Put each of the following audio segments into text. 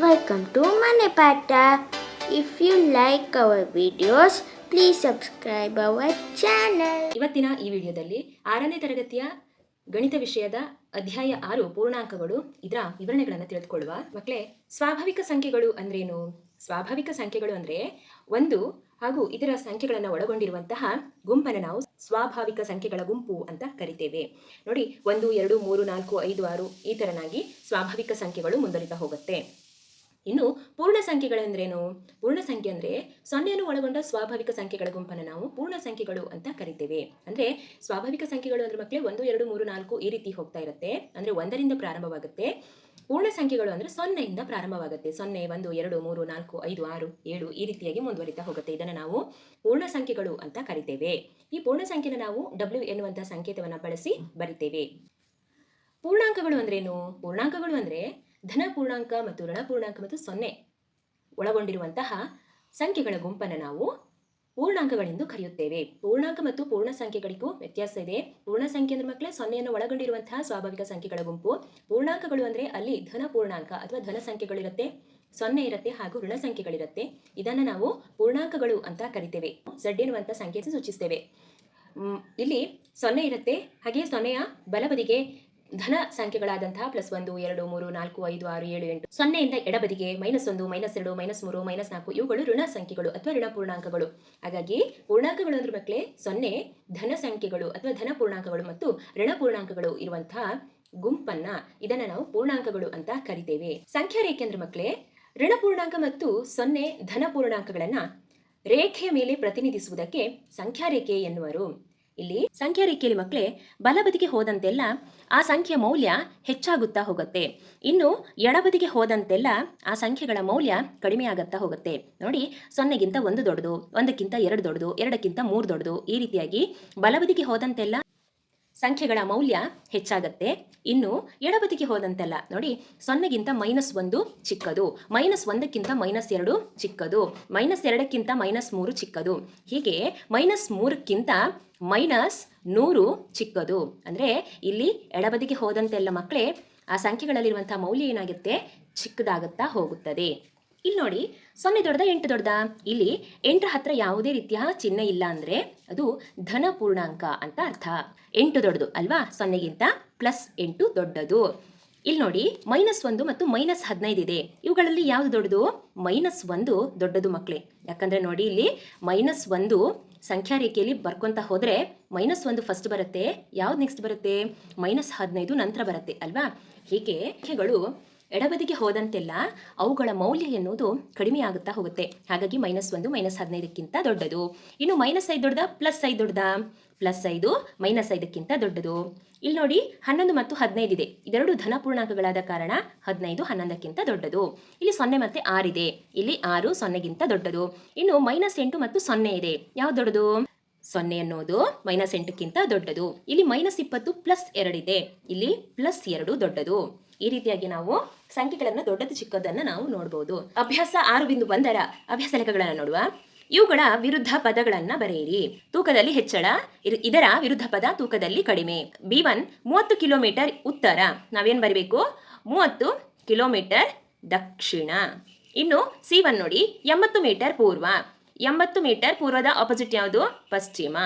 Welcome to Manipata. If you like our videos, please subscribe our channel. ಇವತ್ತಿನ ಈ ವಿಡಿಯೋದಲ್ಲಿ ಆರನೇ ತರಗತಿಯ ಗಣಿತ ವಿಷಯದ ಅಧ್ಯಾಯ ಆರು ಪೂರ್ಣಾಂಕಗಳು ಇದರ ವಿವರಣೆಗಳನ್ನು ತಿಳಿದುಕೊಳ್ಳುವ ಮಕ್ಕಳೇ ಸ್ವಾಭಾವಿಕ ಸಂಖ್ಯೆಗಳು ಅಂದ್ರೇನು ಸ್ವಾಭಾವಿಕ ಸಂಖ್ಯೆಗಳು ಅಂದರೆ ಒಂದು ಹಾಗೂ ಇದರ ಸಂಖ್ಯೆಗಳನ್ನು ಒಳಗೊಂಡಿರುವಂತಹ ಗುಂಪನ್ನು ನಾವು ಸ್ವಾಭಾವಿಕ ಸಂಖ್ಯೆಗಳ ಗುಂಪು ಅಂತ ಕರಿತೇವೆ ನೋಡಿ ಒಂದು ಎರಡು ಮೂರು ನಾಲ್ಕು ಐದು ಆರು ಈ ಥರನಾಗಿ ಸ್ವಾಭಾವಿಕ ಸಂಖ್ಯೆಗಳು ಮುಂದುವರಿತಾ ಹೋಗುತ್ತೆ ಇನ್ನು ಪೂರ್ಣ ಸಂಖ್ಯೆಗಳೆಂದ್ರೇನು ಪೂರ್ಣ ಸಂಖ್ಯೆ ಅಂದರೆ ಸೊನ್ನೆಯನ್ನು ಒಳಗೊಂಡ ಸ್ವಾಭಾವಿಕ ಸಂಖ್ಯೆಗಳ ಗುಂಪನ್ನು ನಾವು ಪೂರ್ಣ ಸಂಖ್ಯೆಗಳು ಅಂತ ಕರಿತೇವೆ. ಅಂದರೆ ಸ್ವಾಭಾವಿಕ ಸಂಖ್ಯೆಗಳು ಅಂದ್ರೆ ಮಕ್ಕಳೇ ಒಂದು, ಎರಡು, ಮೂರು, ನಾಲ್ಕು ಈ ರೀತಿ ಹೋಗ್ತಾ ಇರುತ್ತೆ. ಅಂದರೆ ಒಂದರಿಂದ ಪ್ರಾರಂಭವಾಗುತ್ತೆ. ಪೂರ್ಣ ಸಂಖ್ಯೆಗಳು ಅಂದರೆ ಸೊನ್ನೆಯಿಂದ ಪ್ರಾರಂಭವಾಗುತ್ತೆ. ಸೊನ್ನೆ, ಒಂದು, ಎರಡು, ಮೂರು, ನಾಲ್ಕು, ಐದು, ಆರು, ಏಳು ಈ ರೀತಿಯಾಗಿ ಮುಂದುವರಿತಾ ಹೋಗುತ್ತೆ. ಇದನ್ನು ನಾವು ಪೂರ್ಣ ಸಂಖ್ಯೆಗಳು ಅಂತ ಕರಿತೇವೆ. ಈ ಪೂರ್ಣ ಸಂಖ್ಯೆನ ನಾವು ಡಬ್ಲ್ಯೂ ಎನ್ನುವಂಥ ಸಂಕೇತವನ್ನು ಬಳಸಿ ಬರಿತೇವೆ. ಪೂರ್ಣಾಂಕಗಳು ಅಂದ್ರೇನು? ಪೂರ್ಣಾಂಕಗಳು ಅಂದ್ರೆ ಧನ ಪೂರ್ಣಾಂಕ ಮತ್ತು ಋಣ ಪೂರ್ಣಾಂಕ ಮತ್ತು ಸೊನ್ನೆ ಒಳಗೊಂಡಿರುವಂತಹ ಸಂಖ್ಯೆಗಳ ಗುಂಪನ್ನು ನಾವು ಪೂರ್ಣಾಂಕಗಳೆಂದು ಕರೆಯುತ್ತೇವೆ. ಪೂರ್ಣಾಂಕ ಮತ್ತು ಪೂರ್ಣ ಸಂಖ್ಯೆಗಳಿಗೂ ವ್ಯತ್ಯಾಸ ಇದೆ. ಪೂರ್ಣ ಸಂಖ್ಯೆ ಅಂದ್ರೆ ಮಕ್ಕಳೇ, ಸೊನ್ನೆಯನ್ನು ಒಳಗೊಂಡಿರುವಂತಹ ಸ್ವಾಭಾವಿಕ ಸಂಖ್ಯೆಗಳ ಗುಂಪು. ಪೂರ್ಣಾಂಕಗಳು ಅಂದ್ರೆ ಅಲ್ಲಿ ಧನ ಪೂರ್ಣಾಂಕ ಅಥವಾ ಧನ ಸಂಖ್ಯೆಗಳಿರುತ್ತೆ, ಸೊನ್ನೆ ಇರುತ್ತೆ ಹಾಗೂ ಋಣ ಸಂಖ್ಯೆಗಳಿರುತ್ತೆ. ಇದನ್ನು ನಾವು ಪೂರ್ಣಾಂಕಗಳು ಅಂತ ಕರಿತೇವೆ. ಝಡ್ ಎನ್ನುವಂಥ ಸಂಖ್ಯೆ ಸೂಚಿಸ್ತೇವೆ. ಇಲ್ಲಿ ಸೊನ್ನೆ ಇರುತ್ತೆ. ಹಾಗೆ ಸೊನ್ನೆಯ ಬಲಬದಿಗೆ ಧನ ಸಂಖ್ಯೆಗಳಾದಂತಹ ಪ್ಲಸ್ ಒಂದು, ಎರಡು, ಮೂರು, ನಾಲ್ಕು, ಐದು, ಆರು, ಏಳು, ಎಂಟು, ಸೊನ್ನೆಯಿಂದ ಎಡಬದಿಗೆ ಮೈನಸ್ ಒಂದು ಮೈನಸ್ ಎರಡು ಮೈನಸ್ ಮೂರು ಮೈನಸ್ ನಾಲ್ಕು, ಇವುಗಳು ಋಣ ಸಂಖ್ಯೆಗಳು ಅಥವಾ ಋಣ ಪೂರ್ಣಾಂಕಗಳು. ಹಾಗಾಗಿ ಪೂರ್ಣಾಂಕಗಳು ಅಂದ್ರೆ ಮಕ್ಕಳೇ, ಸೊನ್ನೆ ಧನ ಸಂಖ್ಯೆಗಳು ಅಥವಾ ಧನ ಪೂರ್ಣಾಂಕಗಳು ಮತ್ತು ಋಣ ಪೂರ್ಣಾಂಕಗಳು ಇರುವಂತಹ ಗುಂಪನ್ನ ಇದನ್ನ ನಾವು ಪೂರ್ಣಾಂಕಗಳು ಅಂತ ಕರಿತೇವೆ. ಸಂಖ್ಯಾ ರೇಖೆ ಅಂದ್ರೆ ಮಕ್ಕಳೇ, ಋಣ ಪೂರ್ಣಾಂಕ ಮತ್ತು ಸೊನ್ನೆ ಧನ ಪೂರ್ಣಾಂಕಗಳನ್ನ ರೇಖೆಯ ಮೇಲೆ ಪ್ರತಿನಿಧಿಸುವುದಕ್ಕೆ ಸಂಖ್ಯಾ ರೇಖೆ ಎನ್ನುವರು. ಇಲ್ಲಿ ಸಂಖ್ಯಾ ರೇಖೆಯಲ್ಲಿ ಮಕ್ಕಳೇ, ಬಲಬದಿಗೆ ಹೋದಂತೆಲ್ಲ ಆ ಸಂಖ್ಯೆಯ ಮೌಲ್ಯ ಹೆಚ್ಚಾಗುತ್ತಾ ಹೋಗುತ್ತೆ. ಇನ್ನು ಎಡಬದಿಗೆ ಹೋದಂತೆಲ್ಲ ಆ ಸಂಖ್ಯೆಗಳ ಮೌಲ್ಯ ಕಡಿಮೆ ಆಗುತ್ತಾ ಹೋಗುತ್ತೆ. ನೋಡಿ, ಸೊನ್ನೆಗಿಂತ ಒಂದು ದೊಡ್ಡದು, ಒಂದಕ್ಕಿಂತ ಎರಡು ದೊಡ್ಡದು, ಎರಡಕ್ಕಿಂತ ಮೂರು ದೊಡ್ಡದು, ಈ ರೀತಿಯಾಗಿ ಬಲಬದಿಗೆ ಹೋದಂತೆಲ್ಲ ಸಂಖ್ಯೆಗಳ ಮೌಲ್ಯ ಹೆಚ್ಚಾಗತ್ತೆ. ಇನ್ನು ಎಡಬದಿಗೆ ಹೋದಂತೆಲ್ಲ, ನೋಡಿ, ಸೊನ್ನೆಗಿಂತ ಮೈನಸ್ ಒಂದು ಚಿಕ್ಕದು, ಮೈನಸ್ ಒಂದಕ್ಕಿಂತ ಮೈನಸ್ ಎರಡು ಚಿಕ್ಕದು, ಮೈನಸ್ ಎರಡಕ್ಕಿಂತ ಮೈನಸ್ ಮೂರು ಚಿಕ್ಕದು. ಹೀಗೆ ಮೈನಸ್ ಮೂರಕ್ಕಿಂತ ಮೈನಸ್ ನೂರು ಚಿಕ್ಕದು. ಅಂದರೆ ಇಲ್ಲಿ ಎಡಬದಿಗೆ ಹೋದಂತೆಲ್ಲ ಮಕ್ಕಳೇ ಆ ಸಂಖ್ಯೆಗಳಲ್ಲಿರುವಂಥ ಮೌಲ್ಯ ಏನಾಗುತ್ತೆ? ಚಿಕ್ಕದಾಗುತ್ತಾ ಹೋಗುತ್ತದೆ. ಇಲ್ಲಿ ನೋಡಿ, ಸೊನ್ನೆ ದೊಡ್ಡದ, ಎಂಟು ದೊಡ್ಡದ. ಇಲ್ಲಿ ಎಂಟರ ಹತ್ರ ಯಾವುದೇ ರೀತಿಯ ಚಿಹ್ನೆ ಇಲ್ಲ ಅಂದರೆ ಅದು ಧನ ಪೂರ್ಣಾಂಕ ಅಂತ ಅರ್ಥ. ಎಂಟು ದೊಡ್ಡದು ಅಲ್ವಾ? ಸೊನ್ನೆಗಿಂತ ಪ್ಲಸ್ ಎಂಟು ದೊಡ್ಡದು. ಇಲ್ಲಿ ನೋಡಿ, ಮೈನಸ್ ಒಂದು ಮತ್ತು ಮೈನಸ್ ಹದಿನೈದು ಇದೆ. ಇವುಗಳಲ್ಲಿ ಯಾವುದು ದೊಡ್ಡದು? ಮೈನಸ್ ಒಂದು ದೊಡ್ಡದು ಮಕ್ಕಳೇ. ಯಾಕಂದರೆ ನೋಡಿ, ಇಲ್ಲಿ ಮೈನಸ್ ಒಂದು ಸಂಖ್ಯಾ ರೇಖೆಯಲ್ಲಿ ಬರ್ಕೊಂತ ಹೋದರೆ ಮೈನಸ್ ಒಂದು ಫಸ್ಟ್ ಬರುತ್ತೆ, ಯಾವ್ದು ನೆಕ್ಸ್ಟ್ ಬರುತ್ತೆ? ಮೈನಸ್ ಹದಿನೈದು ನಂತರ ಬರುತ್ತೆ, ಅಲ್ವಾ? ಹೀಗೆ ಸಂಖ್ಯೆಗಳು ಎಡಬದಿಗೆ ಹೋದಂತೆಲ್ಲ ಅವುಗಳ ಮೌಲ್ಯ ಎನ್ನುವುದು ಕಡಿಮೆ ಆಗುತ್ತಾ ಹೋಗುತ್ತೆ. ಹಾಗಾಗಿ ಮೈನಸ್ ಒಂದು ಮೈನಸ್ ಹದಿನೈದಕ್ಕಿಂತ ದೊಡ್ಡದು. ಇನ್ನು ಮೈನಸ್ ಐದು ದೊಡ್ಡದ? ಪ್ಲಸ್ ಐದು ದೊಡ್ಡದ? ಪ್ಲಸ್ ಐದು ಮೈನಸ್ ಐದಕ್ಕಿಂತ ದೊಡ್ಡದು. ಇಲ್ಲಿ ನೋಡಿ ಹನ್ನೊಂದು ಮತ್ತು ಹದಿನೈದು ಇದೆ. ಇದೆರಡು ಧನ ಪೂರ್ಣಾಂಕಗಳಾದ ಕಾರಣ ಹದಿನೈದು, ಹನ್ನೊಂದಕ್ಕಿಂತ ದೊಡ್ಡದು. ಇಲ್ಲಿ ಸೊನ್ನೆ ಮತ್ತೆ ಆರಿದೆ ಇಲ್ಲಿ ಆರು ಸೊನ್ನೆಗಿಂತ ದೊಡ್ಡದು. ಇನ್ನು ಮೈನಸ್ ಎಂಟು ಮತ್ತು ಸೊನ್ನೆ ಇದೆ. ಯಾವ್ದು ದೊಡ್ಡದು? ಸೊನ್ನೆ ಅನ್ನೋದು ಮೈನಸ್ ಎಂಟಕ್ಕಿಂತ ದೊಡ್ಡದು. ಇಲ್ಲಿ ಮೈನಸ್ ಇಪ್ಪತ್ತು ಪ್ಲಸ್ ಎರಡಿದೆ ಇಲ್ಲಿ ಪ್ಲಸ್ ಎರಡು ದೊಡ್ಡದು. ಈ ರೀತಿಯಾಗಿ ನಾವು ಸಂಖ್ಯೆಗಳನ್ನು ದೊಡ್ಡದು ಚಿಕ್ಕದನ್ನು ನಾವು ನೋಡಬಹುದು ಅಭ್ಯಾಸ ಆರು ಬಿಂದು ಒಂದರ ಅಭ್ಯಾಸ ಲೆಕ್ಕಗಳನ್ನು ನೋಡುವ. ಇವುಗಳ ವಿರುದ್ಧ ಪದಗಳನ್ನು ಬರೆಯಿರಿ. ತೂಕದಲ್ಲಿ ಹೆಚ್ಚಳ ಇದರ ವಿರುದ್ಧ ಪದ ತೂಕದಲ್ಲಿ ಕಡಿಮೆ. ಬಿ ಒನ್, ಮೂವತ್ತು ಕಿಲೋಮೀಟರ್ ಉತ್ತರ. ನಾವೇನು ಬರಬೇಕು? ಮೂವತ್ತು ಕಿಲೋಮೀಟರ್ ದಕ್ಷಿಣ. ಇನ್ನು ಸಿ ಒನ್ ನೋಡಿ, ಎಂಬತ್ತು ಮೀಟರ್ ಪೂರ್ವ. ಎಂಬತ್ತು ಮೀಟರ್ ಪೂರ್ವದ ಆಪೋಸಿಟ್ ಯಾವುದು? ಪಶ್ಚಿಮ.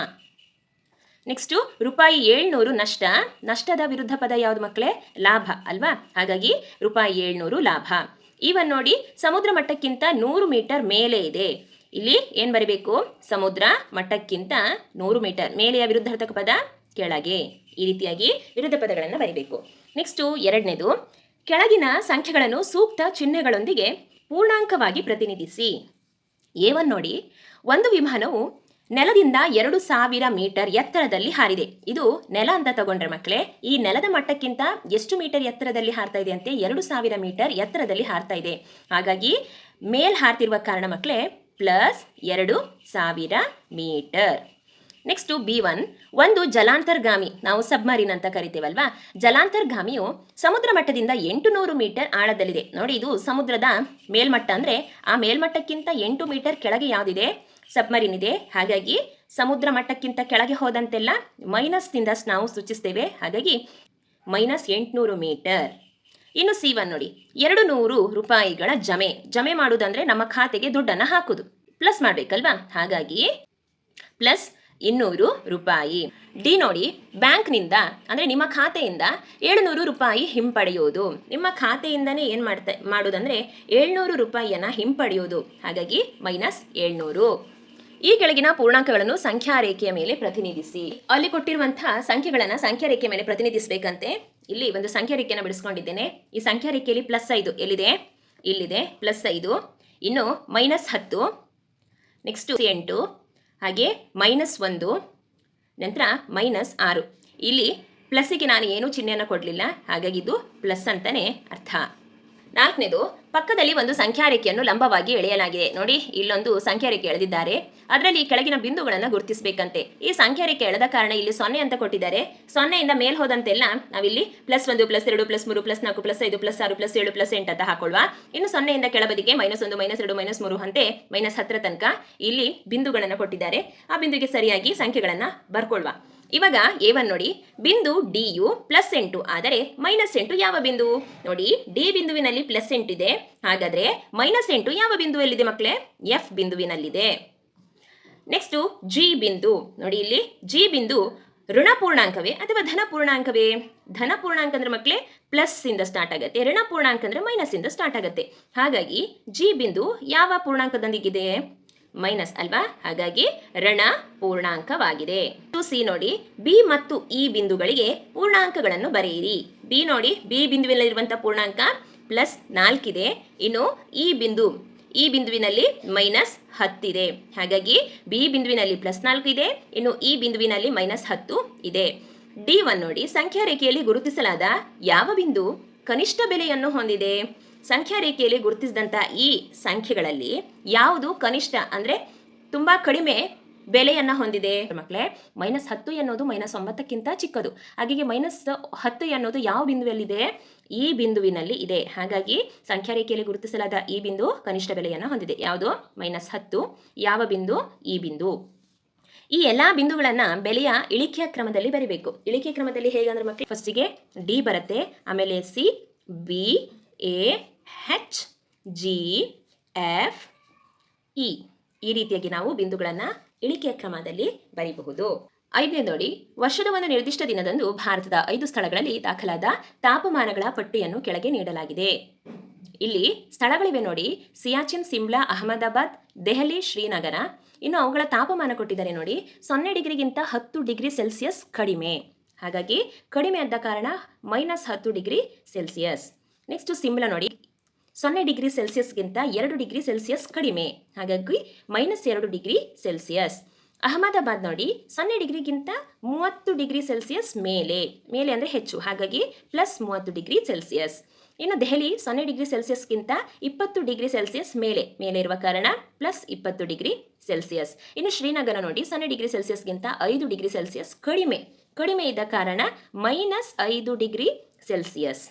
ನೆಕ್ಸ್ಟು ರೂಪಾಯಿ ಏಳ್ನೂರು ನಷ್ಟ. ನಷ್ಟದ ವಿರುದ್ಧ ಪದ ಯಾವುದು ಮಕ್ಕಳೇ ಲಾಭ, ಅಲ್ವಾ? ಹಾಗಾಗಿ ರೂಪಾಯಿ ಏಳ್ನೂರು ಲಾಭ. ಇವನ್ ನೋಡಿ, ಸಮುದ್ರ ಮಟ್ಟಕ್ಕಿಂತ ನೂರು ಮೀಟರ್ ಮೇಲೆ ಇದೆ. ಇಲ್ಲಿ ಏನು ಬರಬೇಕು? ಸಮುದ್ರ ಮಟ್ಟಕ್ಕಿಂತ ನೂರು ಮೀಟರ್. ಮೇಲೆಯ ವಿರುದ್ಧಾರ್ಥಕ ಪದ ಕೆಳಗೆ. ಈ ರೀತಿಯಾಗಿ ವಿರುದ್ಧ ಪದಗಳನ್ನು ಬರೀಬೇಕು. ನೆಕ್ಸ್ಟು ಎರಡನೇದು, ಕೆಳಗಿನ ಸಂಖ್ಯೆಗಳನ್ನು ಸೂಕ್ತ ಚಿಹ್ನೆಗಳೊಂದಿಗೆ ಪೂರ್ಣಾಂಕವಾಗಿ ಪ್ರತಿನಿಧಿಸಿ. ಏವನ್ ನೋಡಿ, ಒಂದು ವಿಮಾನವು ನೆಲದಿಂದ ಎರಡು ಸಾವಿರ ಮೀಟರ್ ಎತ್ತರದಲ್ಲಿ ಹಾರಿದೆ. ಇದು ನೆಲ ಅಂತ ತಗೊಂಡ್ರೆ ಮಕ್ಕಳೇ ಈ ನೆಲದ ಮಟ್ಟಕ್ಕಿಂತ ಎಷ್ಟು ಮೀಟರ್ ಎತ್ತರದಲ್ಲಿ ಹಾರ್ತಾ ಇದೆ ಅಂತೆ? ಎರಡು ಸಾವಿರ ಮೀಟರ್ ಎತ್ತರದಲ್ಲಿ ಹಾರ್ತಾ ಇದೆ. ಹಾಗಾಗಿ ಮೇಲ್ ಹಾರ್ತಿರುವ ಕಾರಣ ಮಕ್ಕಳೇ ಪ್ಲಸ್ ಎರಡು ಸಾವಿರ ಮೀಟರ್. ನೆಕ್ಸ್ಟು ಬಿ ಒನ್, ಒಂದು ಜಲಾಂತರ್ಗಾಮಿ, ನಾವು ಸಬ್ಮರೀನ್ ಅಂತ ಕರಿತೇವಲ್ವಾ? ಜಲಾಂತರ್ಗಾಮಿಯು ಸಮುದ್ರ ಮಟ್ಟದಿಂದ ಎಂಟು ನೂರು ಮೀಟರ್ ಆಳದಲ್ಲಿದೆ. ನೋಡಿ, ಇದು ಸಮುದ್ರದ ಮೇಲ್ಮಟ್ಟ ಅಂದರೆ ಆ ಮೇಲ್ಮಟ್ಟಕ್ಕಿಂತ ಎಂಟು ಮೀಟರ್ ಕೆಳಗೆ ಯಾವುದಿದೆ? ಸಬ್ಮರೀನ್ ಇದೆ. ಹಾಗಾಗಿ ಸಮುದ್ರ ಮಟ್ಟಕ್ಕಿಂತ ಕೆಳಗೆ ಹೋದಂತೆಲ್ಲ ಮೈನಸ್ನಿಂದ ನಾವು ಸೂಚಿಸ್ತೇವೆ. ಹಾಗಾಗಿ ಮೈನಸ್ ಎಂಟುನೂರು ಮೀಟರ್. ಇನ್ನು ಸಿ ಒನ್ ನೋಡಿ. ಎರಡು ನೂರು ರೂಪಾಯಿಗಳ ಜಮೆ. ಜಮೆ ಮಾಡುವುದಂದ್ರೆ ನಮ್ಮ ಖಾತೆಗೆ ದುಡ್ಡನ್ನು ಹಾಕುದು. ಪ್ಲಸ್ ಮಾಡಬೇಕಲ್ವಾ? ಹಾಗಾಗಿ ಪ್ಲಸ್ ಇನ್ನೂರು ರೂಪಾಯಿ. ಡಿ ನೋಡಿ ಬ್ಯಾಂಕ್ನಿಂದ ಅಂದರೆ ನಿಮ್ಮ ಖಾತೆಯಿಂದ ಏಳುನೂರು ರೂಪಾಯಿ ಹಿಂಪಡೆಯೋದು. ನಿಮ್ಮ ಖಾತೆಯಿಂದನೇ ಏನು ಮಾಡ್ತಾ, ಮಾಡೋದಂದರೆ ಏಳ್ನೂರು ರೂಪಾಯಿಯನ್ನು ಹಿಂಪಡೆಯೋದು. ಹಾಗಾಗಿ ಮೈನಸ್ ಏಳ್ನೂರು. ಈ ಕೆಳಗಿನ ಪೂರ್ಣಾಂಕಗಳನ್ನು ಸಂಖ್ಯಾ ರೇಖೆಯ ಮೇಲೆ ಪ್ರತಿನಿಧಿಸಿ. ಅಲ್ಲಿ ಕೊಟ್ಟಿರುವಂತಹ ಸಂಖ್ಯೆಗಳನ್ನು ಸಂಖ್ಯಾ ರೇಖೆಯ ಮೇಲೆ ಪ್ರತಿನಿಧಿಸಬೇಕಂತೆ. ಇಲ್ಲಿ ಒಂದು ಸಂಖ್ಯಾ ರೇಖೆಯನ್ನು ಬಿಡಿಸ್ಕೊಂಡಿದ್ದೇನೆ. ಈ ಸಂಖ್ಯಾ ರೇಖೆಯಲ್ಲಿ ಪ್ಲಸ್ ಐದು ಎಲ್ಲಿದೆ? ಇಲ್ಲಿದೆ. ಪ್ಲಸ್ ಐದು. ಇನ್ನು ಮೈನಸ್ ಹತ್ತು. ನೆಕ್ಸ್ಟ್ ಎಂಟು. ಹಾಗೆ ಮೈನಸ್ ಒಂದು. ನಂತರ ಮೈನಸ್ ಆರು. ಇಲ್ಲಿ ಪ್ಲಸ್ಸಿಗೆ ನಾನು ಏನೂ ಚಿಹ್ನೆಯನ್ನು ಕೊಡಲಿಲ್ಲ. ಹಾಗಾಗಿ ಇದು ಪ್ಲಸ್ ಅಂತಲೇ ಅರ್ಥ. ನಾಲ್ಕನೇದು, ಪಕ್ಕದಲ್ಲಿ ಒಂದು ಸಂಖ್ಯಾ ರೇಖೆಯನ್ನು ಲಂಬವಾಗಿ ಎಳೆಯಲಾಗಿದೆ. ನೋಡಿ, ಇಲ್ಲೊಂದು ಸಂಖ್ಯಾ ರೇಖೆ ಎಳೆದಿದ್ದಾರೆ. ಅದರಲ್ಲಿ ಕೆಳಗಿನ ಬಿಂದುಗಳನ್ನು ಗುರುತಿಸಬೇಕಂತೆ. ಈ ಸಂಖ್ಯಾ ರೇಖೆ ಎಳೆದ ಕಾರಣ ಇಲ್ಲಿ ಸೊನ್ನೆ ಅಂತ ಕೊಟ್ಟಿದ್ದಾರೆ. ಸೊನ್ನೆಯಿಂದ ಮೇಲ್ ಹೋದಂತೆಲ್ಲ ನಾವಿಲ್ಲಿ ಪ್ಲಸ್ ಒಂದು, ಪ್ಲಸ್ ಎರಡು, ಪ್ಲಸ್ ಮೂರು, ಪ್ಲಸ್ ನಾಲ್ಕು, ಪ್ಲಸ್ ಐದು, ಪ್ಲಸ್ ಆರು, ಪ್ಲಸ್ ಏಳು, ಪ್ಲಸ್ ಎಂಟು ಅಂತ ಹಾಕೊಳ್ಳುವ. ಇನ್ನು ಸೊನ್ನೆಯಿಂದ ಕೆಳಬದಿಗೆ ಮೈನಸ್ ಒಂದು, ಮೈನಸ್ ಎರಡು, ಮೈನಸ್ ಮೂರು ಅಂತೆ ಮೈನಸ್ ಹತ್ತರ ತನಕ ಇಲ್ಲಿ ಬಿಂದುಗಳನ್ನು ಕೊಟ್ಟಿದ್ದಾರೆ. ಆ ಬಿಂದುಗೆ ಸರಿಯಾಗಿ ಸಂಖ್ಯೆಗಳನ್ನು ಬರ್ಕೊಳ್ಳುವ ಇವಾಗ ಎ ಒನ್ ನೋಡಿ, ಬಿಂದು ಡಿ ಯು ಪ್ಲಸ್ ಎಂಟು ಆದರೆ ಮೈನಸ್ ಎಂಟು ಯಾವ ಬಿಂದು? ನೋಡಿ ಡಿ ಬಿಂದುವಿನಲ್ಲಿ ಪ್ಲಸ್ ಎಂಟು ಇದೆ. ಹಾಗಾದ್ರೆ ಮೈನಸ್ ಎಂಟು ಯಾವ ಬಿಂದುವಲ್ಲಿದೆ ಮಕ್ಕಳೇ ಎಫ್ ಬಿಂದುವಿನಲ್ಲಿದೆ. ನೆಕ್ಸ್ಟು ಜಿ ಬಿಂದು, ನೋಡಿ ಇಲ್ಲಿ ಜಿ ಬಿಂದು ಋಣ ಪೂರ್ಣಾಂಕವೇ ಅಥವಾ ಧನ ಪೂರ್ಣಾಂಕವೇ? ಧನ ಪೂರ್ಣಾಂಕ ಅಂದ್ರೆ ಮಕ್ಕಳೇ ಪ್ಲಸ್ ಇಂದ ಸ್ಟಾರ್ಟ್ ಆಗುತ್ತೆ. ಋಣ ಪೂರ್ಣಾಂಕ ಅಂದ್ರೆ ಮೈನಸ್ ಇಂದ ಸ್ಟಾರ್ಟ್ ಆಗುತ್ತೆ. ಹಾಗಾಗಿ ಜಿ ಬಿಂದು ಯಾವ ಪೂರ್ಣಾಂಕದೊಂದಿಗಿದೆ? ಮೈನಸ್ ಅಲ್ವಾ? ಹಾಗಾಗಿ ಋಣ ಪೂರ್ಣಾಂಕವಾಗಿದೆ. ಟು ಸಿ ನೋಡಿ, ಬಿ ಮತ್ತು ಇ ಬಿಂದುಗಳಿಗೆ ಪೂರ್ಣಾಂಕಗಳನ್ನು ಬರೆಯಿರಿ. ಬಿ ನೋಡಿ, ಬಿ ಬಿಂದುವಿನಲ್ಲಿರುವಂತಹ ಪೂರ್ಣಾಂಕ ಪ್ಲಸ್ ನಾಲ್ಕಿದೆ. ಇನ್ನು ಇ ಬಿಂದು ಈ ಬಿಂದುವಿನಲ್ಲಿ ಮೈನಸ್ ಹತ್ತಿದೆ. ಹಾಗಾಗಿ ಬಿ ಬಿಂದುವಿನಲ್ಲಿ ಪ್ಲಸ್ ನಾಲ್ಕು ಇದೆ, ಇನ್ನು ಈ ಬಿಂದುವಿನಲ್ಲಿ ಮೈನಸ್ ಹತ್ತು ಇದೆ. ಡಿ ಒನ್ ನೋಡಿ ಸಂಖ್ಯಾ ರೇಖೆಯಲ್ಲಿ ಗುರುತಿಸಲಾದ ಯಾವ ಬಿಂದು ಕನಿಷ್ಠ ಬೆಲೆಯನ್ನು ಹೊಂದಿದೆ? ಸಂಖ್ಯಾ ರೇಖೆಯಲ್ಲಿ ಗುರುತಿಸಿದಂಥ ಈ ಸಂಖ್ಯೆಗಳಲ್ಲಿ ಯಾವುದು ಕನಿಷ್ಠ ಅಂದರೆ ತುಂಬ ಕಡಿಮೆ ಬೆಲೆಯನ್ನು ಹೊಂದಿದೆ ಮಕ್ಕಳೇ ಮೈನಸ್ ಹತ್ತು ಎನ್ನುವುದು ಮೈನಸ್ ಒಂಬತ್ತಕ್ಕಿಂತ ಚಿಕ್ಕದು. ಹಾಗಾಗಿ ಮೈನಸ್ ಹತ್ತು ಎನ್ನುವುದು ಯಾವ ಬಿಂದುವಲ್ಲಿದೆ? ಈ ಬಿಂದುವಿನಲ್ಲಿ ಇದೆ. ಹಾಗಾಗಿ ಸಂಖ್ಯಾ ರೇಖೆಯಲ್ಲಿ ಗುರುತಿಸಲಾದ ಈ ಬಿಂದು ಕನಿಷ್ಠ ಬೆಲೆಯನ್ನು ಹೊಂದಿದೆ. ಯಾವುದು? ಮೈನಸ್ ಹತ್ತು. ಯಾವ ಬಿಂದು? ಈ ಬಿಂದು. ಈ ಎಲ್ಲ ಬಿಂದುಗಳನ್ನು ಬೆಲೆಯ ಇಳಿಕೆಯ ಕ್ರಮದಲ್ಲಿ ಬರೀಬೇಕು. ಇಳಿಕೆ ಕ್ರಮದಲ್ಲಿ ಹೇಗಂದ್ರೆ ಮಕ್ಕಳು ಫಸ್ಟಿಗೆ ಡಿ ಬರುತ್ತೆ, ಆಮೇಲೆ C B A H G F E ಈ ರೀತಿಯಾಗಿ ನಾವು ಬಿಂದುಗಳನ್ನು ಇಳಿಕೆಯ ಕ್ರಮದಲ್ಲಿ ಬರೀಬಹುದು. ಐದನೇ ನೋಡಿ ವರ್ಷದ ಒಂದು ನಿರ್ದಿಷ್ಟ ದಿನದಂದು ಭಾರತದ ಐದು ಸ್ಥಳಗಳಲ್ಲಿ ದಾಖಲಾದ ತಾಪಮಾನಗಳ ಪಟ್ಟಿಯನ್ನು ಕೆಳಗೆ ನೀಡಲಾಗಿದೆ. ಇಲ್ಲಿ ಸ್ಥಳಗಳಿವೆ ನೋಡಿ, ಸಿಯಾಚಿನ್, ಸಿಮ್ಲಾ, ಅಹಮದಾಬಾದ್, ದೆಹಲಿ, ಶ್ರೀನಗರ. ಇನ್ನು ಅವುಗಳ ತಾಪಮಾನ ಕೊಟ್ಟಿದ್ದಾರೆ ನೋಡಿ, ಸೊನ್ನೆ ಡಿಗ್ರಿಗಿಂತ ಹತ್ತು ಡಿಗ್ರಿ ಸೆಲ್ಸಿಯಸ್ ಕಡಿಮೆ. ಹಾಗಾಗಿ ಕಡಿಮೆ ಆದ ಕಾರಣ ಮೈನಸ್ ಹತ್ತು ಡಿಗ್ರಿ ಸೆಲ್ಸಿಯಸ್. ನೆಕ್ಸ್ಟ್ ಸಿಮ್ಲಾ ನೋಡಿ. ಸೊನ್ನೆ ಡಿಗ್ರಿ ಸೆಲ್ಸಿಯಸ್ಗಿಂತ ಎರಡು ಡಿಗ್ರಿ ಸೆಲ್ಸಿಯಸ್ ಕಡಿಮೆ. ಹಾಗಾಗಿ ಮೈನಸ್ ಎರಡು ಡಿಗ್ರಿ ಸೆಲ್ಸಿಯಸ್. ಅಹಮದಾಬಾದ್ ನೋಡಿ, ಸೊನ್ನೆ ಡಿಗ್ರಿಗಿಂತ ಮೂವತ್ತು ಡಿಗ್ರಿ ಸೆಲ್ಸಿಯಸ್ ಮೇಲೆ. ಮೇಲೆ ಅಂದರೆ ಹೆಚ್ಚು. ಹಾಗಾಗಿ ಪ್ಲಸ್ ಮೂವತ್ತು ಡಿಗ್ರಿ ಸೆಲ್ಸಿಯಸ್. ಇನ್ನು ದೆಹಲಿ, ಸೊನ್ನೆ ಡಿಗ್ರಿ ಸೆಲ್ಸಿಯಸ್ಗಿಂತ ಇಪ್ಪತ್ತು ಡಿಗ್ರಿ ಸೆಲ್ಸಿಯಸ್ ಮೇಲೆ. ಮೇಲೆ ಇರುವ ಕಾರಣ ಪ್ಲಸ್ ಇಪ್ಪತ್ತು ಡಿಗ್ರಿ ಸೆಲ್ಸಿಯಸ್. ಇನ್ನು ಶ್ರೀನಗರ ನೋಡಿ, ಸೊನ್ನೆ ಡಿಗ್ರಿ ಸೆಲ್ಸಿಯಸ್ಗಿಂತ ಐದು ಡಿಗ್ರಿ ಸೆಲ್ಸಿಯಸ್ ಕಡಿಮೆ. ಕಡಿಮೆ ಇದ್ದ ಕಾರಣ ಮೈನಸ್ ಐದು ಡಿಗ್ರಿ ಸೆಲ್ಸಿಯಸ್.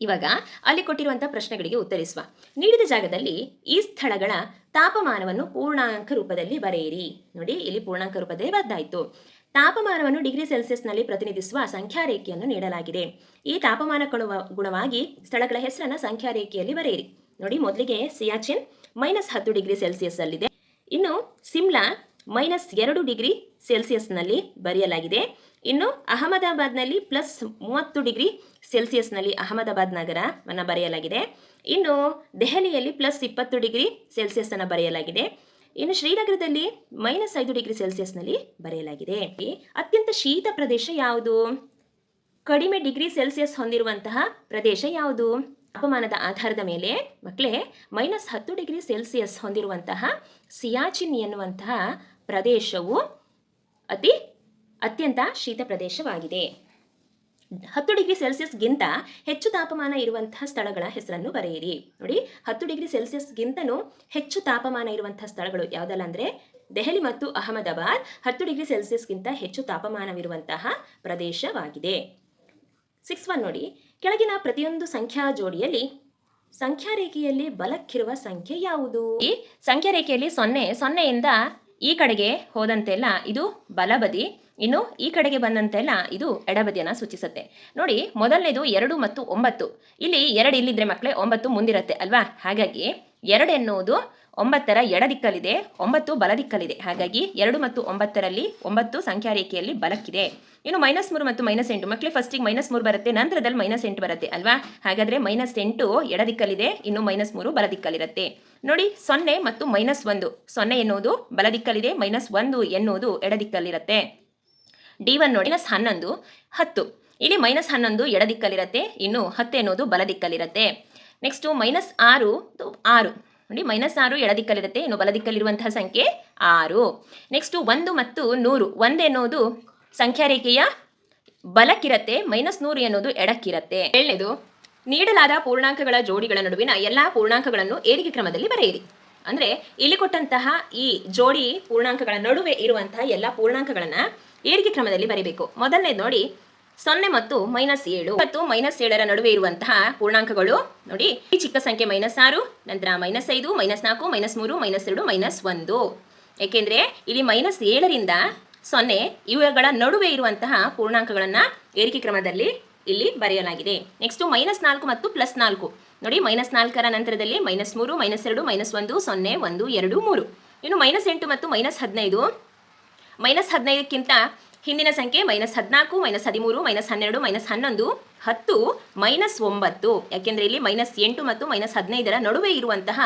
ಇವಾಗ ಅಲ್ಲಿ ಕೊಟ್ಟಿರುವಂಥ ಪ್ರಶ್ನೆಗಳಿಗೆ ಉತ್ತರಿಸುವ. ನೀಡಿದ ಜಾಗದಲ್ಲಿ ಈ ಸ್ಥಳಗಳ ತಾಪಮಾನವನ್ನು ಪೂರ್ಣಾಂಕ ರೂಪದಲ್ಲಿ ಬರೆಯಿರಿ. ನೋಡಿ, ಇಲ್ಲಿ ಪೂರ್ಣಾಂಕ ರೂಪದಲ್ಲಿ ಬದ್ದಾಯಿತು ತಾಪಮಾನವನ್ನು ಡಿಗ್ರಿ ಸೆಲ್ಸಿಯಸ್ನಲ್ಲಿ ಪ್ರತಿನಿಧಿಸುವ ಸಂಖ್ಯಾ ರೇಖೆಯನ್ನು ನೀಡಲಾಗಿದೆ. ಈ ತಾಪಮಾನ ಕಣುವ ಗುಣವಾಗಿ ಸ್ಥಳಗಳ ಹೆಸರನ್ನು ಸಂಖ್ಯಾ ರೇಖೆಯಲ್ಲಿ ಬರೆಯಿರಿ. ನೋಡಿ, ಮೊದಲಿಗೆ ಸಿಯಾಚಿನ್ ಮೈನಸ್ ಹತ್ತು ಡಿಗ್ರಿ ಸೆಲ್ಸಿಯಸ್ ಅಲ್ಲಿದೆ ಇನ್ನು ಸಿಮ್ಲಾ ಮೈನಸ್ ಎರಡು ಡಿಗ್ರಿ ಸೆಲ್ಸಿಯಸ್ನಲ್ಲಿ ಬರೆಯಲಾಗಿದೆ. ಇನ್ನು ಅಹಮದಾಬಾದ್ನಲ್ಲಿ ಪ್ಲಸ್ ಮೂವತ್ತು ಡಿಗ್ರಿ ಸೆಲ್ಸಿಯಸ್ನಲ್ಲಿ ಅಹಮದಾಬಾದ್ ನಗರವನ್ನು ಬರೆಯಲಾಗಿದೆ. ಇನ್ನು ದೆಹಲಿಯಲ್ಲಿ ಪ್ಲಸ್ ಇಪ್ಪತ್ತು ಡಿಗ್ರಿ ಸೆಲ್ಸಿಯಸ್ ಅನ್ನು ಬರೆಯಲಾಗಿದೆ. ಇನ್ನು ಶ್ರೀನಗರದಲ್ಲಿ ಮೈನಸ್ ಐದು ಡಿಗ್ರಿ ಸೆಲ್ಸಿಯಸ್ನಲ್ಲಿ ಬರೆಯಲಾಗಿದೆ. ಅತ್ಯಂತ ಶೀತ ಪ್ರದೇಶ ಯಾವುದು? ಕಡಿಮೆ ಡಿಗ್ರಿ ಸೆಲ್ಸಿಯಸ್ ಹೊಂದಿರುವಂತಹ ಪ್ರದೇಶ ಯಾವುದು? ತಾಪಮಾನದ ಆಧಾರದ ಮೇಲೆ ಮಕ್ಕಳೇ ಮೈನಸ್ ಹತ್ತು ಡಿಗ್ರಿ ಸೆಲ್ಸಿಯಸ್ ಹೊಂದಿರುವಂತಹ ಸಿಯಾಚಿನ್ ಎನ್ನುವಂತಹ ಪ್ರದೇಶವು ಅತಿ ಅತ್ಯಂತ ಶೀತ ಪ್ರದೇಶವಾಗಿದೆ. ಹತ್ತು ಡಿಗ್ರಿ ಸೆಲ್ಸಿಯಸ್ಗಿಂತ ಹೆಚ್ಚು ತಾಪಮಾನ ಇರುವಂತಹ ಸ್ಥಳಗಳ ಹೆಸರನ್ನು ಬರೆಯಿರಿ. ನೋಡಿ, ಹತ್ತು ಡಿಗ್ರಿ ಸೆಲ್ಸಿಯಸ್ಗಿಂತನೂ ಹೆಚ್ಚು ತಾಪಮಾನ ಇರುವಂತಹ ಸ್ಥಳಗಳು ಯಾವುದಲ್ಲ ಅಂದರೆ ದೆಹಲಿ ಮತ್ತು ಅಹಮದಾಬಾದ್ ಹತ್ತು ಡಿಗ್ರಿ ಸೆಲ್ಸಿಯಸ್ಗಿಂತ ಹೆಚ್ಚು ತಾಪಮಾನವಿರುವಂತಹ ಪ್ರದೇಶವಾಗಿದೆ. ಸಿಕ್ಸ್ ಒನ್ ನೋಡಿ, ಕೆಳಗಿನ ಪ್ರತಿಯೊಂದು ಸಂಖ್ಯಾ ಜೋಡಿಯಲ್ಲಿ ಸಂಖ್ಯಾ ರೇಖೆಯಲ್ಲಿ ಬಲಕ್ಕಿರುವ ಸಂಖ್ಯೆ ಯಾವುದು? ಈ ಸಂಖ್ಯಾ ರೇಖೆಯಲ್ಲಿ ಸೊನ್ನೆ, ಸೊನ್ನೆಯಿಂದ ಈ ಕಡೆಗೆ ಹೋದಂತೆಲ್ಲ ಇದು ಬಲಬದಿ. ಇನ್ನು ಈ ಕಡೆಗೆ ಬಂದಂತೆಲ್ಲ ಇದು ಎಡಬದಿಯನ್ನು ಸೂಚಿಸುತ್ತೆ. ನೋಡಿ, ಮೊದಲನೇದು ಎರಡು ಮತ್ತು ಒಂಬತ್ತು. ಇಲ್ಲಿ ಎರಡು ಇಲ್ಲಿದ್ರೆ ಮಕ್ಕಳೇ ಒಂಬತ್ತು ಮುಂದಿರುತ್ತೆ, ಅಲ್ವಾ? ಹಾಗಾಗಿ ಎರಡು ಎನ್ನುವುದು ಒಂಬತ್ತರ ಎಡದಿಕ್ಕಲ್ಲಿದೆ, ಒಂಬತ್ತು ಬಲ ದಿಕ್ಕಲ್ಲಿದೆ ಹಾಗಾಗಿ ಎರಡು ಮತ್ತು ಒಂಬತ್ತರಲ್ಲಿ ಒಂಬತ್ತು ಸಂಖ್ಯಾ ರೇಖೆಯಲ್ಲಿ ಬಲಕ್ಕಿದೆ. ಇನ್ನು ಮೈನಸ್ ಮೂರು ಮತ್ತು ಮೈನಸ್ ಎಂಟು. ಮಕ್ಕಳೇ ಫಸ್ಟಿಗೆ ಮೈನಸ್ ಮೂರು ಬರುತ್ತೆ, ನಂತರದಲ್ಲಿ ಮೈನಸ್ ಎಂಟು ಬರುತ್ತೆ, ಅಲ್ವಾ? ಹಾಗಾದ್ರೆ ಮೈನಸ್ ಎಂಟು ಎಡದಿಕ್ಕಲ್ಲಿದೆ, ಇನ್ನು ಮೈನಸ್ ಮೂರು ಬಲ ದಿಕ್ಕಲ್ಲಿರುತ್ತೆ ನೋಡಿ, ಸೊನ್ನೆ ಮತ್ತು ಮೈನಸ್ ಒಂದು. ಸೊನ್ನೆ ಎನ್ನುವುದು ಬಲ ದಿಕ್ಕಲ್ಲಿದೆ ಮೈನಸ್ ಒಂದು ಎನ್ನುವುದು ಎಡದಿಕ್ಕಲ್ಲಿರುತ್ತೆ. ಡಿ ಒನ್ ನೋಡಿ ಮೈನಸ್ ಹನ್ನೊಂದು, ಹತ್ತು. ಇಲ್ಲಿ ಮೈನಸ್ ಹನ್ನೊಂದು ಎಡ ದಿಕ್ಕಲ್ಲಿರುತ್ತೆ ಇನ್ನು ಹತ್ತು ಎನ್ನುವುದು ಬಲದಿಕ್ಕಲ್ಲಿರುತ್ತೆ. ನೆಕ್ಸ್ಟು ಮೈನಸ್ ಆರು ಆರು. ನೋಡಿ ಮೈನಸ್ ಆರು ಎಡದಿಕ್ಕಲ್ಲಿರುತ್ತೆ, ಇನ್ನು ಬಲ ದಿಕ್ಕಲ್ಲಿರುವಂತಹ ಸಂಖ್ಯೆ ಆರು. ನೆಕ್ಸ್ಟು ಒಂದು ಮತ್ತು ನೂರು. ಒಂದು ಎನ್ನುವುದು ಸಂಖ್ಯಾ ರೇಖೆಯ ಬಲಕ್ಕಿರತ್ತೆ ಮೈನಸ್ ನೂರು ಎನ್ನುವುದು ಎಡಕ್ಕಿರತ್ತೆ. ಎಳ್ಳೆದು ನೀಡಲಾದ ಪೂರ್ಣಾಂಕಗಳ ಜೋಡಿಗಳ ನಡುವಿನ ಎಲ್ಲಾ ಪೂರ್ಣಾಂಕಗಳನ್ನು ಏರಿಕೆ ಕ್ರಮದಲ್ಲಿ ಬರೆಯಿರಿ. ಅಂದ್ರೆ, ಇಲ್ಲಿ ಕೊಟ್ಟಂತಹ ಈ ಜೋಡಿ ಪೂರ್ಣಾಂಕಗಳ ನಡುವೆ ಇರುವಂತಹ ಎಲ್ಲ ಪೂರ್ಣಾಂಕಗಳನ್ನ ಏರಿಕೆ ಕ್ರಮದಲ್ಲಿ ಬರೀಬೇಕು. ಮೊದಲನೇದು ನೋಡಿ, ಸೊನ್ನೆ ಮತ್ತು ಮೈನಸ್ ಏಳು. ಮತ್ತು ಮೈನಸ್ ಏಳರ ನಡುವೆ ಇರುವಂತಹ ಪೂರ್ಣಾಂಕಗಳು ನೋಡಿ, ಈ ಚಿಕ್ಕ ಸಂಖ್ಯೆ ಮೈನಸ್ ಆರು, ನಂತರ ಮೈನಸ್ ಐದು, ಮೈನಸ್ ನಾಲ್ಕು, ಮೈನಸ್ ಮೂರು, ಮೈನಸ್ ಎರಡು, ಮೈನಸ್ ಒಂದು. ಏಕೆಂದರೆ, ಇಲ್ಲಿ ಮೈನಸ್ ಏಳರಿಂದ ಸೊನ್ನೆ ಇವುಗಳ ನಡುವೆ ಇರುವಂತಹ ಪೂರ್ಣಾಂಕಗಳನ್ನು ಏರಿಕೆ ಕ್ರಮದಲ್ಲಿ ಇಲ್ಲಿ ಬರೆಯಲಾಗಿದೆ. ನೆಕ್ಸ್ಟ್ ಮೈನಸ್ ನಾಲ್ಕು ಮತ್ತು ಪ್ಲಸ್ ನಾಲ್ಕು. ನೋಡಿ, ಮೈನಸ್ ನಾಲ್ಕರ ನಂತರದಲ್ಲಿ ಮೈನಸ್ ಮೂರು, ಮೈನಸ್ ಎರಡು, ಮೈನಸ್ ಒಂದು, ಸೊನ್ನೆ, ಒಂದು, ಎರಡು, ಮೂರು. ಇನ್ನು ಮೈನಸ್ ಎಂಟು ಮತ್ತು ಮೈನಸ್ ಹದಿನೈದು ಮೈನಸ್ ಹದಿನೈದಕ್ಕಿಂತ ಹಿಂದಿನ ಸಂಖ್ಯೆ ಮೈನಸ್ ಹದಿನಾಲ್ಕು, ಮೈನಸ್ ಹದಿಮೂರು, ಮೈನಸ್ ಹನ್ನೆರಡು, ಮೈನಸ್ ಹನ್ನೊಂದು, ಹತ್ತು, ಮೈನಸ್ ಒಂಬತ್ತು. ಯಾಕೆಂದರೆ ಇಲ್ಲಿ ಮೈನಸ್ ಎಂಟು ಮತ್ತು ಮೈನಸ್ ಹದಿನೈದರ ನಡುವೆ ಇರುವಂತಹ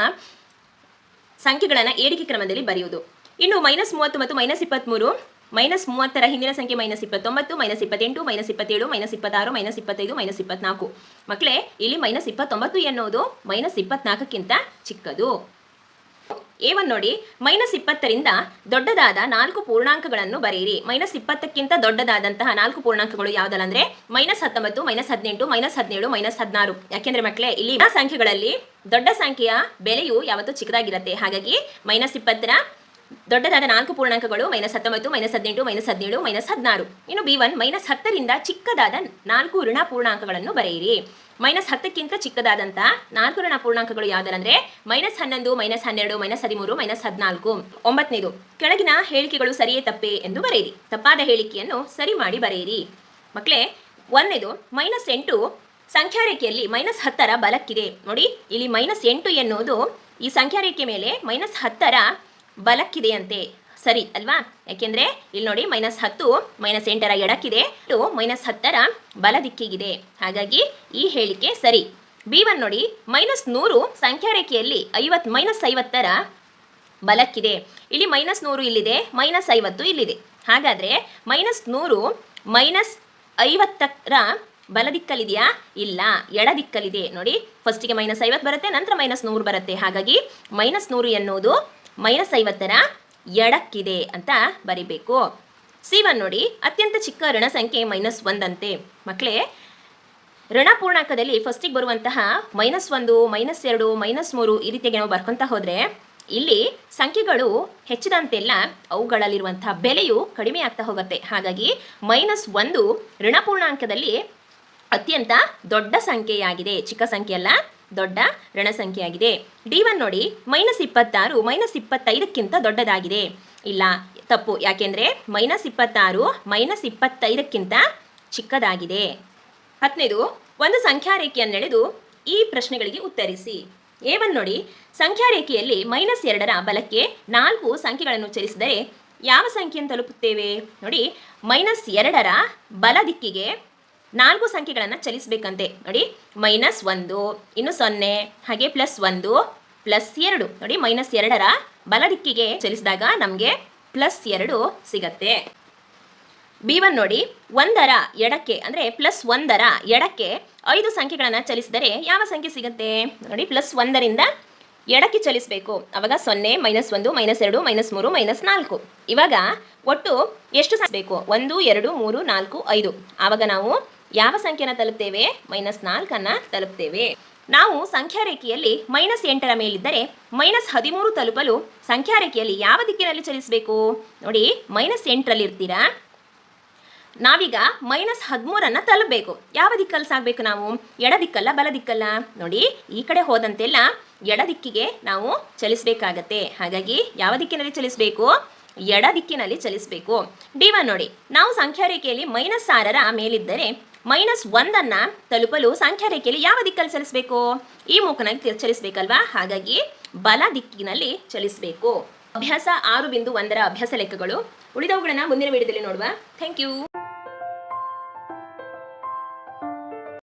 ಸಂಖ್ಯೆಗಳನ್ನು ಏರಿಕೆ ಕ್ರಮದಲ್ಲಿ ಬರೆಯುವುದು. ಇನ್ನು ಮೈನಸ್ ಮೂವತ್ತು ಮತ್ತು ಮೈನಸ್ ಇಪ್ಪತ್ತ್ಮೂರು ಮೈನಸ್ ಮೂವತ್ತರ ಹಿಂದಿನ ಸಂಖ್ಯೆ ಮೈನಸ್ ಇಪ್ಪತ್ತೊಂಬತ್ತು, ಮೈನಸ್ ಇಪ್ಪತ್ತೆಂಟು, ಮೈನಸ್ ಇಪ್ಪತ್ತೇಳು, ಮೈನಸ್ ಇಪ್ಪತ್ತಾರು, ಮೈನಸ್ ಇಪ್ಪತ್ತೈದು, ಮೈನಸ್ ಇಪ್ಪತ್ನಾಲ್ಕು. ಮಕ್ಕಳೇ ಇಲ್ಲಿ ಮೈನಸ್ ಇಪ್ಪತ್ತೊಂಬತ್ತು ಎನ್ನುವುದು ಮೈನಸ್ ಇಪ್ಪತ್ನಾಲ್ಕಕ್ಕಿಂತ ಚಿಕ್ಕದು. ಏವನ್ ನೋಡಿ ಮೈನಸ್ ಇಪ್ಪತ್ತರಿಂದ ದೊಡ್ಡದಾದ ನಾಲ್ಕು ಪೂರ್ಣಾಂಕಗಳನ್ನು ಬರೆಯಿರಿ. ಮೈನಸ್ ಇಪ್ಪತ್ತಕ್ಕಿಂತ ದೊಡ್ಡದಾದಂತಹ ನಾಲ್ಕು ಪೂರ್ಣಾಂಕಗಳು ಯಾವುದಲ್ಲ ಅಂದ್ರೆ ಮೈನಸ್ ಹತ್ತೊಂಬತ್ತು ಮೈನಸ್ ಹದಿನೆಂಟು ಮೈನಸ್ ಹದಿನೇಳು ಮೈನಸ್ ಹದಿನಾರು. ಯಾಕೆಂದ್ರೆ ಮಕ್ಕಳೇ ಇಲ್ಲಿ ಆ ಸಂಖ್ಯೆಗಳಲ್ಲಿ ದೊಡ್ಡ ಸಂಖ್ಯೆಯ ಬೆಲೆಯು ಯಾವತ್ತೂ ಚಿಕ್ಕದಾಗಿರುತ್ತೆ. ಹಾಗಾಗಿ ಮೈನಸ್ ಇಪ್ಪತ್ತರ ದೊಡ್ಡದಾದ ನಾಲ್ಕು ಪೂರ್ಣಾಂಕಗಳು ಮೈನಸ್ ಹತ್ತೊಂಬತ್ತು ಮೈನಸ್ ಹದಿನೆಂಟು ಮೈನಸ್ ಹದಿನೇಳು ಮೈನಸ್ ಹದಿನಾರು. ಇನ್ನು ಬಿ ಒನ್ ಮೈನಸ್ ಹತ್ತರಿಂದ ಚಿಕ್ಕದಾದ ನಾಲ್ಕು ಋಣ ಪೂರ್ಣಾಂಕಗಳನ್ನು ಬರೆಯಿರಿ. ಮೈನಸ್ ಹತ್ತಕ್ಕಿಂತ ಚಿಕ್ಕದಾದಂಥ ನಾಲ್ಕು ಋಣ ಪೂರ್ಣಾಂಕಗಳು ಯಾವುದಂದ್ರೆ ಮೈನಸ್ ಹನ್ನೊಂದು, ಮೈನಸ್ ಹನ್ನೆರಡು, ಮೈನಸ್ ಹದಿಮೂರು, ಮೈನಸ್ ಹದಿನಾಲ್ಕು. ಒಂಬತ್ತನೇದು, ಕೆಳಗಿನ ಹೇಳಿಕೆಗಳು ಸರಿಯೇ ತಪ್ಪೇ ಎಂದು ಬರೆಯಿರಿ. ತಪ್ಪಾದ ಹೇಳಿಕೆಯನ್ನು ಸರಿ ಮಾಡಿ ಬರೆಯಿರಿ. ಮಕ್ಕಳೇ ಒಂದನೇದು, ಮೈನಸ್ ಎಂಟು ಸಂಖ್ಯಾ ರೇಖೆಯಲ್ಲಿ ಮೈನಸ್ ಹತ್ತರ ಬಲಕ್ಕಿದೆ. ನೋಡಿ, ಇಲ್ಲಿ ಮೈನಸ್ ಎಂಟು ಎನ್ನುವುದು ಈ ಸಂಖ್ಯಾ ರೇಖೆ ಮೇಲೆ ಮೈನಸ್ ಹತ್ತರ ಬಲಕ್ಕಿದೆಯಂತೆ. ಸರಿ, ಅಲ್ವಾ? ಯಾಕೆಂದ್ರೆ ಇಲ್ಲಿ ನೋಡಿ ಮೈನಸ್ ಹತ್ತು ಮೈನಸ್ ಎಂಟರ ಎಡಕ್ಕಿದೆ. ಟು ಮೈನಸ್ ಹತ್ತರ ಬಲ ದಿಕ್ಕಿಗಿದೆ ಹಾಗಾಗಿ ಈ ಹೇಳಿಕೆ ಸರಿ. ಬಿ ಒನ್ ನೋಡಿ ಮೈನಸ್ ನೂರು ಸಂಖ್ಯಾ ರೇಖೆಯಲ್ಲಿ ಐವತ್ ಮೈನಸ್ ಐವತ್ತರ ಬಲಕ್ಕಿದೆ. ಇಲ್ಲಿ ಮೈನಸ್ ನೂರು ಇಲ್ಲಿದೆ ಮೈನಸ್ ಐವತ್ತು ಇಲ್ಲಿದೆ. ಹಾಗಾದ್ರೆ ಮೈನಸ್ ನೂರು ಮೈನಸ್ ಐವತ್ತರ ಬಲ ದಿಕ್ಕಲ್ಲಿದೆಯಾ ಇಲ್ಲ ಎಡ ದಿಕ್ಕಲ್ಲಿದೆ ನೋಡಿ ಫಸ್ಟಿಗೆ ಮೈನಸ್ ಐವತ್ತು ಬರುತ್ತೆ, ನಂತರ ಮೈನಸ್ ನೂರು ಬರುತ್ತೆ. ಹಾಗಾಗಿ ಮೈನಸ್ ನೂರು ಎನ್ನುವುದು ಮೈನಸ್ ಐವತ್ತರ ಎಡಕ್ಕಿದೆ ಅಂತ ಬರಿಬೇಕು. ಸಿ ಒನ್ ನೋಡಿ, ಅತ್ಯಂತ ಚಿಕ್ಕ ಋಣ ಸಂಖ್ಯೆ ಮೈನಸ್ ಒಂದಂತೆ ಮಕ್ಕಳೇ ಋಣಪೂರ್ಣಾಂಕದಲ್ಲಿ ಫಸ್ಟಿಗೆ ಬರುವಂತಹ ಮೈನಸ್ ಒಂದು ಮೈನಸ್ ಎರಡು ಮೈನಸ್ ಮೂರು ಈ ರೀತಿಯಾಗಿ ನಾವು ಬರ್ಕೊತಾ ಹೋದರೆ, ಇಲ್ಲಿ ಸಂಖ್ಯೆಗಳು ಹೆಚ್ಚಿದಂತೆಲ್ಲ ಅವುಗಳಲ್ಲಿರುವಂತಹ ಬೆಲೆಯು ಕಡಿಮೆ ಆಗ್ತಾ ಹೋಗುತ್ತೆ. ಹಾಗಾಗಿ ಮೈನಸ್ ಒಂದು ಋಣಪೂರ್ಣಾಂಕದಲ್ಲಿ ಅತ್ಯಂತ ದೊಡ್ಡ ಸಂಖ್ಯೆಯಾಗಿದೆ. ಚಿಕ್ಕ ಸಂಖ್ಯೆ ಅಲ್ಲ. ದೊಡ್ಡ ಋಣ ಸಂಖ್ಯೆಯಾಗಿದೆ ಡಿ ಒನ್ ನೋಡಿ ಮೈನಸ್ ಇಪ್ಪತ್ತಾರು ಮೈನಸ್ ಇಪ್ಪತ್ತೈದಕ್ಕಿಂತ ದೊಡ್ಡದಾಗಿದೆ. ಇಲ್ಲ, ತಪ್ಪು. ಯಾಕೆಂದ್ರೆ ಮೈನಸ್ ಇಪ್ಪತ್ತಾರು ಮೈನಸ್ ಇಪ್ಪತ್ತೈದಕ್ಕಿಂತ ಚಿಕ್ಕದಾಗಿದೆ. ಹತ್ತನೇದು ಒಂದು ಸಂಖ್ಯಾ ರೇಖೆಯನ್ನು ನಡೆದು ಈ ಪ್ರಶ್ನೆಗಳಿಗೆ ಉತ್ತರಿಸಿ. ಎ ಒನ್ ನೋಡಿ ಸಂಖ್ಯಾ ರೇಖೆಯಲ್ಲಿ ಮೈನಸ್ ಎರಡರ ಬಲಕ್ಕೆ ನಾಲ್ಕು ಸಂಖ್ಯೆಗಳನ್ನು ಚಲಿಸಿದರೆ ಯಾವ ಸಂಖ್ಯೆಯನ್ನು ತಲುಪುತ್ತೇವೆ? ನೋಡಿ ಮೈನಸ್ ಎರಡರ ಬಲ ದಿಕ್ಕಿಗೆ ನಾಲ್ಕು ಸಂಖ್ಯೆಗಳನ್ನು ಚಲಿಸಬೇಕಂತೆ. ನೋಡಿ, ಮೈನಸ್ ಒಂದು, ಇನ್ನು ಸೊನ್ನೆ, ಹಾಗೆ ಪ್ಲಸ್ ಒಂದು, ಪ್ಲಸ್ ಎರಡು. ನೋಡಿ, ಮೈನಸ್ ಎರಡರ ಬಲ ದಿಕ್ಕಿಗೆ ಚಲಿಸಿದಾಗ ನಮಗೆ ಪ್ಲಸ್ ಎರಡು ಸಿಗತ್ತೆ. ಬಿ ಒನ್ ನೋಡಿ, ಒಂದರ ಎಡಕ್ಕೆ, ಅಂದರೆ ಪ್ಲಸ್ ಒಂದರ ಎಡಕ್ಕೆ ಐದು ಸಂಖ್ಯೆಗಳನ್ನು ಚಲಿಸಿದರೆ ಯಾವ ಸಂಖ್ಯೆ ಸಿಗುತ್ತೆ? ನೋಡಿ, ಪ್ಲಸ್ ಒಂದರಿಂದ ಎಡಕ್ಕೆ ಚಲಿಸಬೇಕು. ಅವಾಗ ಸೊನ್ನೆ, ಮೈನಸ್ ಒಂದು, ಮೈನಸ್ ಎರಡು, ಮೈನಸ್ ಮೂರು, ಮೈನಸ್ ನಾಲ್ಕು. ಇವಾಗ ಒಟ್ಟು ಎಷ್ಟು ಬೇಕು? ಒಂದು, ಎರಡು, ಮೂರು, ನಾಲ್ಕು, ಐದು. ಆವಾಗ ನಾವು ಯಾವ ಸಂಖ್ಯೆನ ತಲುಪ್ತೇವೆ? ಮೈನಸ್ ನಾಲ್ಕನ್ನು ತಲುಪ್ತೇವೆ. ನಾವು ಸಂಖ್ಯಾ ರೇಖೆಯಲ್ಲಿ ಮೈನಸ್ ಎಂಟರ ಮೇಲಿದ್ದರೆ ಮೈನಸ್ ಹದಿಮೂರು ತಲುಪಲು ಸಂಖ್ಯಾ ರೇಖೆಯಲ್ಲಿ ಯಾವ ದಿಕ್ಕಿನಲ್ಲಿ ಚಲಿಸಬೇಕು? ನೋಡಿ ಮೈನಸ್ ಎಂಟರಲ್ಲಿ ಇರ್ತೀರಾ? ನಾವೀಗ ಮೈನಸ್ ಹದಿಮೂರನ್ನ ತಲುಪಬೇಕು. ಯಾವ ದಿಕ್ಕಲ್ಲಿ ಸಾಗಬೇಕು ನಾವು? ಎಡ ದಿಕ್ಕಲ್ಲ, ಬಲ ದಿಕ್ಕಲ್ಲ? ನೋಡಿ, ಈ ಕಡೆ ಹೋದಂತೆಲ್ಲ ಎಡ ದಿಕ್ಕಿಗೆ ನಾವು ಚಲಿಸಬೇಕಾಗತ್ತೆ. ಹಾಗಾಗಿ ಯಾವ ದಿಕ್ಕಿನಲ್ಲಿ ಚಲಿಸಬೇಕು? ಎಡ ದಿಕ್ಕಿನಲ್ಲಿ ಚಲಿಸಬೇಕು. ಡಿ ಒನ್ ನೋಡಿ, ನಾವು ಸಂಖ್ಯಾ ರೇಖೆಯಲ್ಲಿ ಮೈನಸ್ ಆರರ ಮೇಲಿದ್ದರೆ ಮೈನಸ್ ಒಂದನ್ನು ತಲುಪಲು ಸಂಖ್ಯಾ ರೇಖೆಯಲ್ಲಿ ಯಾವ ದಿಕ್ಕಲ್ಲಿ ಚಲಿಸಬೇಕು? ಈ ಮೂಕನಾಗಿ ತಿ- ಚಲಿಸಬೇಕಲ್ವಾ? ಹಾಗಾಗಿ ಬಲ ದಿಕ್ಕಿನಲ್ಲಿ ಚಲಿಸಬೇಕು. ಅಭ್ಯಾಸ ಆರು ಬಿಂದು ಒಂದರ ಅಭ್ಯಾಸ ಲೆಕ್ಕಗಳು ಉಳಿದವುಗಳನ್ನು ಮುಂದಿನ ವಿಡಿಯೋದಲ್ಲಿ ನೋಡುವ. Thank you